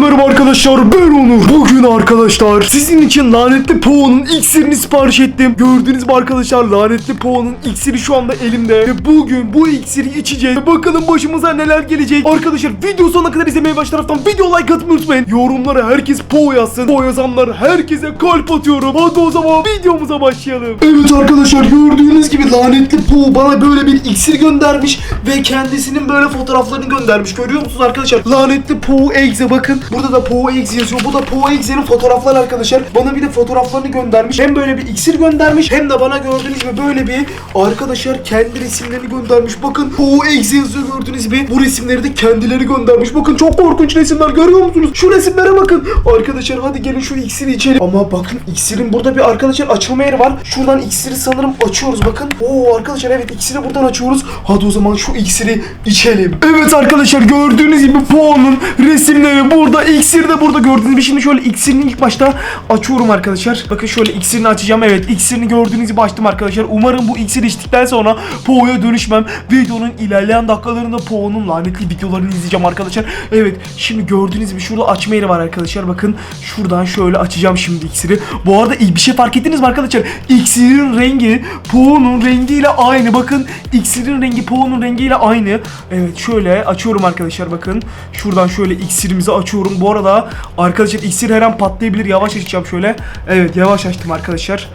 merhaba arkadaşlar ben Onur. Bugün arkadaşlar sizin için lanetli Po'nun iksirini sipariş ettim. Gördünüz mü arkadaşlar lanetli Po'nun iksiri şu anda elimde. Ve bugün bu iksiri içeceğiz. Ve bakalım başımıza neler gelecek. Arkadaşlar video sonuna kadar izlemeye baş taraftan video like atmayı unutmayın. Yorumlara herkes Po yazsın. Po yazanlar herkese kalp atıyorum. Hadi o zaman videomuza başlayalım. Evet arkadaşlar gördüğünüz gibi lanetli Po bana böyle bir iksir göndermiş. Ve kendisinin böyle fotoğraflarını göndermiş. Görüyor musunuz arkadaşlar? Lanetli Po Eggs'e bakın. Burada da Po Eggs yazıyor. Bu da Po Eggs'in fotoğrafları arkadaşlar. Bana bir de fotoğraflarını göndermiş. Hem böyle bir iksir göndermiş hem de bana gördüğünüz gibi böyle bir arkadaşlar kendi resimlerini göndermiş. Bakın Po Eggs yazıyor gördüğünüz gibi. Bu resimleri de kendileri göndermiş. Bakın çok korkunç resimler görüyor musunuz? Şu resimlere bakın. Arkadaşlar hadi gelin şu iksiri içelim. Ama bakın iksirin burada bir arkadaşlar açılma yeri var. Şuradan iksiri sanırım açıyoruz bakın. Oo arkadaşlar evet iksiri buradan açıyoruz. Hadi o zaman şu iksiri içelim. Evet arkadaşlar gördüğünüz gibi Po'nun resimleri burada. İksir de burada gördüğünüz gibi. Şimdi şöyle iksirini ilk başta açıyorum arkadaşlar. Bakın şöyle iksirini açacağım. Evet iksirini gördüğünüz gibi açtım arkadaşlar. Umarım bu iksiri içtikten sonra Po'ya dönüşmem. Videonun ilerleyen dakikalarında Po'nun lanetli videolarını izleyeceğim arkadaşlar. Evet şimdi gördüğünüz gibi şurada açma yeri var arkadaşlar. Bakın şuradan şöyle açacağım şimdi iksiri. Bu arada bir şey fark ettiniz mi arkadaşlar? İksirin rengi Po'nun rengiyle aynı. Bakın iksirin rengi Po'nun rengiyle aynı. Evet şöyle açıyorum arkadaşlar bakın. Şuradan şöyle iksirimizi açıyorum. Bu arada arkadaşlar iksir her an patlayabilir. Yavaş açacağım şöyle. Evet yavaş açtım arkadaşlar.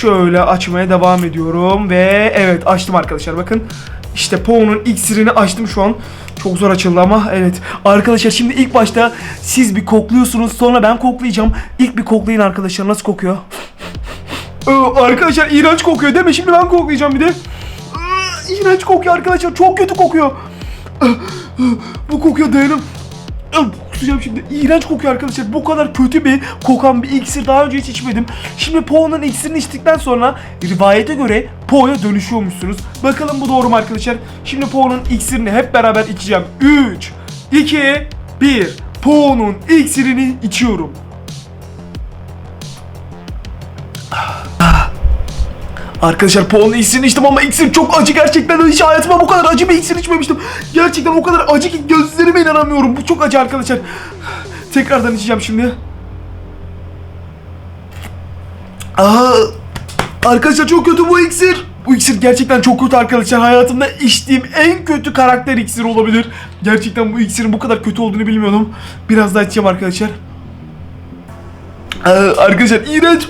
Şöyle açmaya devam ediyorum ve evet açtım arkadaşlar bakın. İşte Po'nun iksirini açtım şu an. Çok zor açıldı ama evet. Arkadaşlar şimdi ilk başta siz bir kokluyorsunuz sonra ben koklayacağım. İlk bir koklayın arkadaşlar nasıl kokuyor? Ee, arkadaşlar iğrenç kokuyor değil mi? Şimdi ben koklayacağım bir de. Ee, kokuyor arkadaşlar. Çok kötü kokuyor. Bu kokuyor dayanım. Kusacağım şimdi. İğrenç kokuyor arkadaşlar. Bu kadar kötü bir kokan bir iksir daha önce hiç içmedim. Şimdi Po'nun iksirini içtikten sonra rivayete göre Po'ya dönüşüyormuşsunuz. Bakalım bu doğru mu arkadaşlar? Şimdi Po'nun iksirini hep beraber içeceğim. 3, 2, 1. Po'nun iksirini içiyorum. Arkadaşlar Po'nun iksirini içtim ama iksir çok acı gerçekten hiç hayatıma bu kadar acı bir iksir içmemiştim. Gerçekten o kadar acı ki gözlerime inanamıyorum. Bu çok acı arkadaşlar. Tekrardan içeceğim şimdi. Aa, arkadaşlar çok kötü bu iksir. Bu iksir gerçekten çok kötü arkadaşlar. Hayatımda içtiğim en kötü karakter iksiri olabilir. Gerçekten bu iksirin bu kadar kötü olduğunu bilmiyordum. Biraz daha içeceğim arkadaşlar. Aa, arkadaşlar iğrenç.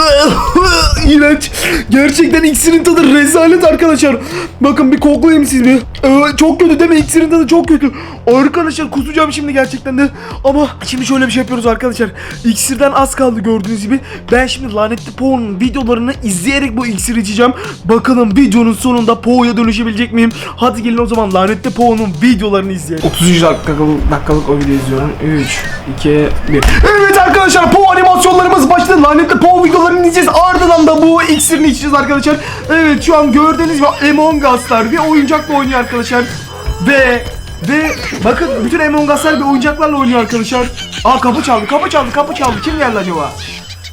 呃 呵 İğrenç. Gerçekten iksirin tadı rezalet arkadaşlar. Bakın bir koklayayım siz bir. Ee, çok kötü değil mi? İksirin tadı çok kötü. Arkadaşlar kusacağım şimdi gerçekten de. Ama şimdi şöyle bir şey yapıyoruz arkadaşlar. İksirden az kaldı gördüğünüz gibi. Ben şimdi lanetli Po'nun videolarını izleyerek bu iksiri içeceğim. Bakalım videonun sonunda Po'ya dönüşebilecek miyim? Hadi gelin o zaman lanetli Po'nun videolarını izleyelim. 33 dakikalık, dakikalık o videoyu izliyorum. 3, 2, 1. Evet arkadaşlar Po animasyonlarımız başladı. Lanetli Po videolarını izleyeceğiz. Ardından da bu iksirini içeceğiz arkadaşlar. Evet şu an gördüğünüz gibi Among Us'lar bir oyuncakla oynuyor arkadaşlar. Ve ve bakın bütün Among Us'lar bir oyuncaklarla oynuyor arkadaşlar. Aa kapı çaldı, kapı çaldı, kapı çaldı. Kim geldi acaba?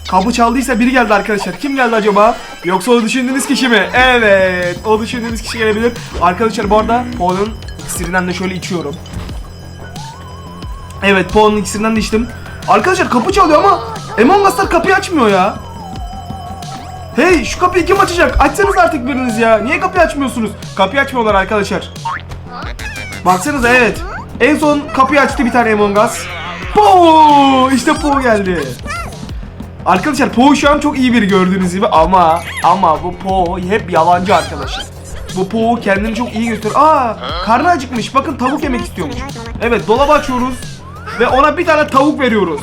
Kapı çaldıysa biri geldi arkadaşlar. Kim geldi acaba? Yoksa o düşündüğünüz kişi mi? Evet. O düşündüğünüz kişi gelebilir. Arkadaşlar bu arada Po'nun iksirinden de şöyle içiyorum. Evet Po'nun iksirinden de içtim. Arkadaşlar kapı çalıyor ama Among Us'lar kapıyı açmıyor ya. Hey şu kapıyı kim açacak? Açsanız artık biriniz ya. Niye kapıyı açmıyorsunuz? Kapıyı açmıyorlar arkadaşlar. Baksanıza evet. En son kapıyı açtı bir tane Among Us. Po! İşte Po geldi. Arkadaşlar Po şu an çok iyi biri gördüğünüz gibi ama ama bu Po hep yalancı arkadaşlar. Bu Po kendini çok iyi gösteriyor. Aa, karnı acıkmış. Bakın tavuk yemek istiyormuş. Evet, dolabı açıyoruz ve ona bir tane tavuk veriyoruz.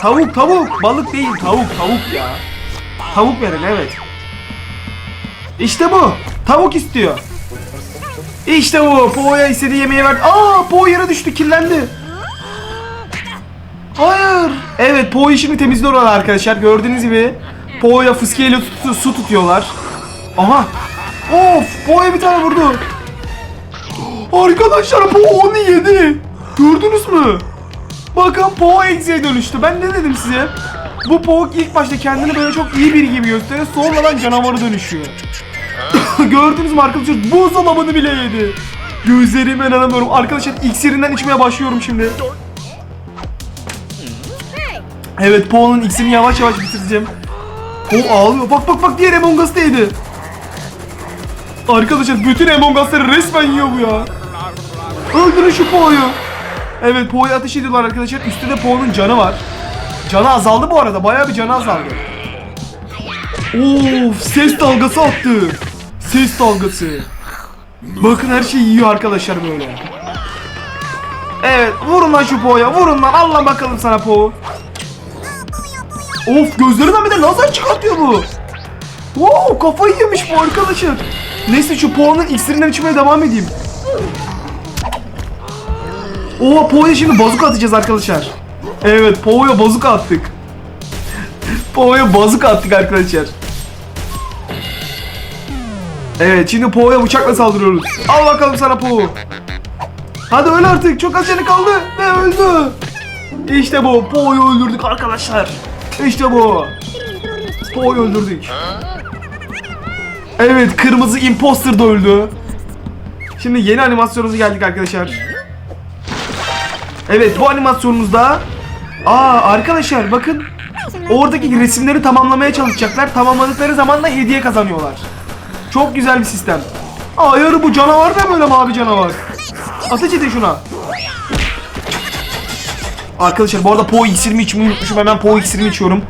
Tavuk, tavuk. Balık değil, tavuk, tavuk ya. Tavuk verin, evet. İşte bu. Tavuk istiyor. İşte bu. Po'ya istediği yemeği verdi. Aa, Po yere düştü, kirlendi. Hayır. Evet Po işini temizliyorlar arkadaşlar. Gördüğünüz gibi Po'ya fıskiyeyle tutu- su tutuyorlar. Aha. Of Po'ya bir tane vurdu. Arkadaşlar Po onu yedi. Gördünüz mü? Bakın Po Exe'ye dönüştü. Ben ne dedim size? Bu Po ilk başta kendini böyle çok iyi biri gibi gösteriyor. Sonradan canavara dönüşüyor. Gördünüz mü arkadaşlar? Buzdolabını bile yedi. Gözlerime inanamıyorum. Arkadaşlar iksirinden içmeye başlıyorum şimdi. Evet Po'nun iksirini yavaş yavaş bitireceğim. Po ağlıyor. Bak bak bak diğer Among Us da yedi. Arkadaşlar bütün Among Us'ları resmen yiyor bu ya. Öldürün şu Po'yu. Evet Po'yu ateş ediyorlar arkadaşlar. Üstte de Po'nun canı var. Canı azaldı bu arada. Bayağı bir canı azaldı. Of ses dalgası attı. Ses dalgası. Bakın her şeyi yiyor arkadaşlar böyle. Evet vurun lan şu Po'ya vurun lan Allah bakalım sana Po. Of gözlerinden bir de lazer çıkartıyor bu. Wow kafayı yemiş bu arkadaşlar. Neyse şu Po'nun iksirinden içmeye devam edeyim. Oha Po'ya şimdi bazuka atacağız arkadaşlar. Evet Po'ya bazuka attık. Po'ya bazuka attık arkadaşlar. Evet şimdi Po'ya bıçakla saldırıyoruz. Al bakalım sana Po. Hadi öl artık çok az canı kaldı ve öldü. İşte bu Po'yu öldürdük arkadaşlar. İşte bu. Po'yu öldürdük. Evet kırmızı imposter da öldü. Şimdi yeni animasyonumuza geldik arkadaşlar. Evet bu animasyonumuzda Aa arkadaşlar bakın Oradaki resimleri tamamlamaya çalışacaklar. Tamamladıkları zaman da hediye kazanıyorlar. Çok güzel bir sistem. Hayır bu canavar ne böyle mavi canavar? Ateş edin şuna. Arkadaşlar bu arada Po iksirimi içmeyi unutmuşum. Hemen Po iksirimi içiyorum.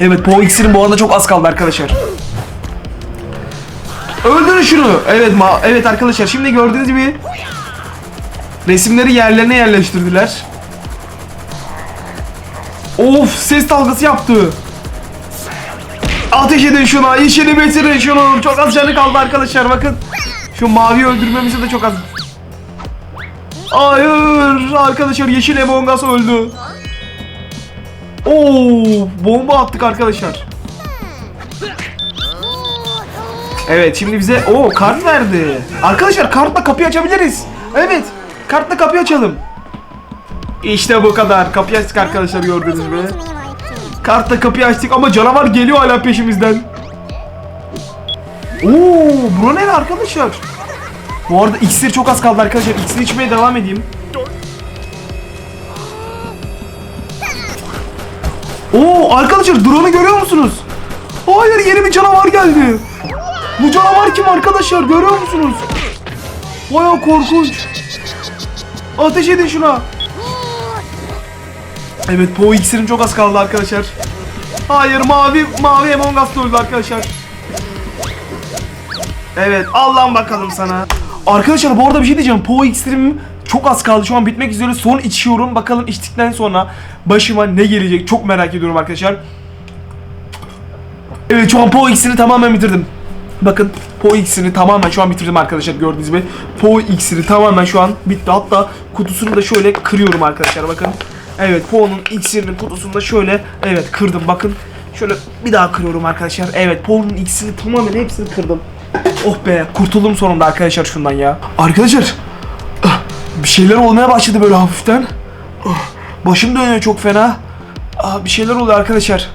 Evet Po iksirim bu arada çok az kaldı arkadaşlar. Öldürün şunu. Evet ma evet arkadaşlar şimdi gördüğünüz gibi resimleri yerlerine yerleştirdiler. Of ses dalgası yaptı. Ateş edin şuna, işini bitirin şunu. Çok az canı kaldı arkadaşlar bakın. Şu mavi öldürmemize de çok az. Hayır arkadaşlar yeşil Among Us öldü. Oo bomba attık arkadaşlar. Evet şimdi bize o kart verdi. Arkadaşlar kartla kapıyı açabiliriz. Evet kartla kapıyı açalım. İşte bu kadar. Kapıyı açtık arkadaşlar gördüğünüz gibi. Kartla kapıyı açtık ama canavar geliyor hala peşimizden. Oo, bura ne arkadaşlar? Bu arada iksir çok az kaldı arkadaşlar. İksir içmeye devam edeyim. Oo, arkadaşlar drone'u görüyor musunuz? Hayır yeni bir canavar geldi. Bu canavar kim arkadaşlar görüyor musunuz? Baya korkunç. Ateş edin şuna. Evet Po iksirim çok az kaldı arkadaşlar. Hayır mavi mavi Among Us da öldü arkadaşlar. Evet Allah'ım bakalım sana. Arkadaşlar bu arada bir şey diyeceğim. Po iksirim çok az kaldı. Şu an bitmek üzere. Son içiyorum. Bakalım içtikten sonra başıma ne gelecek çok merak ediyorum arkadaşlar. Evet şu an Po iksirini tamamen bitirdim. Bakın Po iksirini tamamen şu an bitirdim arkadaşlar gördüğünüz gibi. Po iksiri tamamen şu an bitti. Hatta kutusunu da şöyle kırıyorum arkadaşlar bakın. Evet Po'nun iksirinin kutusunu da şöyle evet kırdım bakın. Şöyle bir daha kırıyorum arkadaşlar. Evet Po'nun iksirini tamamen hepsini kırdım. Oh be kurtuldum sonunda arkadaşlar şundan ya. Arkadaşlar ah, bir şeyler olmaya başladı böyle hafiften. Ah, Başım dönüyor çok fena. Ah, bir şeyler oluyor arkadaşlar.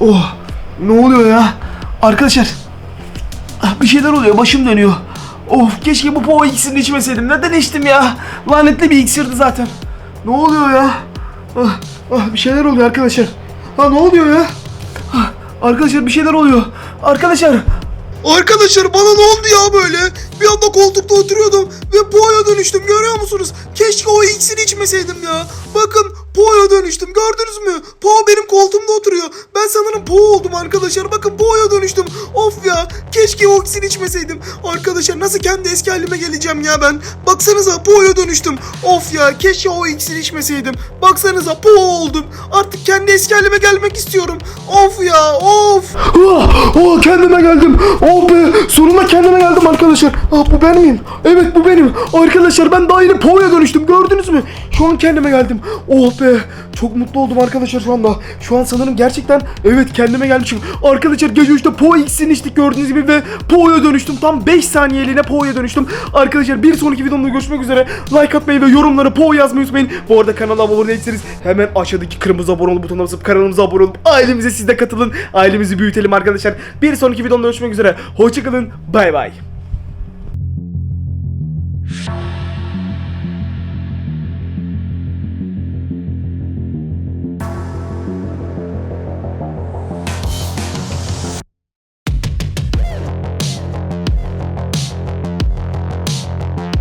Oh ne oluyor ya? Arkadaşlar bir şeyler oluyor başım dönüyor. Of keşke bu pova iksirini içmeseydim. Neden içtim ya? Lanetli bir iksirdi zaten. Ne oluyor ya? Ah, ah, bir şeyler oluyor arkadaşlar. Ha ne oluyor ya? Ah, arkadaşlar bir şeyler oluyor. Arkadaşlar. Arkadaşlar bana ne oldu ya böyle? Bir anda koltukta oturuyordum ve Po'ya dönüştüm görüyor musunuz? Keşke o iksiri içmeseydim ya. Bakın Po'ya dönüştüm gördünüz mü? Po benim koltuğumda oturuyor. Ben sanırım Po oldum arkadaşlar. Bakın Po'ya dönüştüm. Of ya keşke o iksiri içmeseydim. Arkadaşlar nasıl kendi eski halime geleceğim ya ben? Baksanıza Po'ya dönüştüm. Of ya keşke o iksiri içmeseydim. Baksanıza Po oldum. Artık kendi eski halime gelmek istiyorum. Of ya of. Ah, ah, kendime geldim. Oh be sonunda kendime geldim arkadaşlar. Ah bu ben miyim? Evet bu benim. Arkadaşlar ben daha yeni Po'ya dönüştüm gördünüz mü? Şu an kendime geldim. Oh çok mutlu oldum arkadaşlar şu anda. Şu an sanırım gerçekten evet kendime gelmişim. Arkadaşlar gece 3'te Po X'ini içtik gördüğünüz gibi ve Po'ya dönüştüm. Tam 5 saniyeliğine Po'ya dönüştüm. Arkadaşlar bir sonraki videomda görüşmek üzere. Like atmayı ve yorumlara Po yazmayı unutmayın. Bu arada kanala abone değilseniz hemen aşağıdaki kırmızı abone ol butonuna basıp kanalımıza abone olup ailemize siz de katılın. Ailemizi büyütelim arkadaşlar. Bir sonraki videomda görüşmek üzere. Hoşçakalın. Bay bay.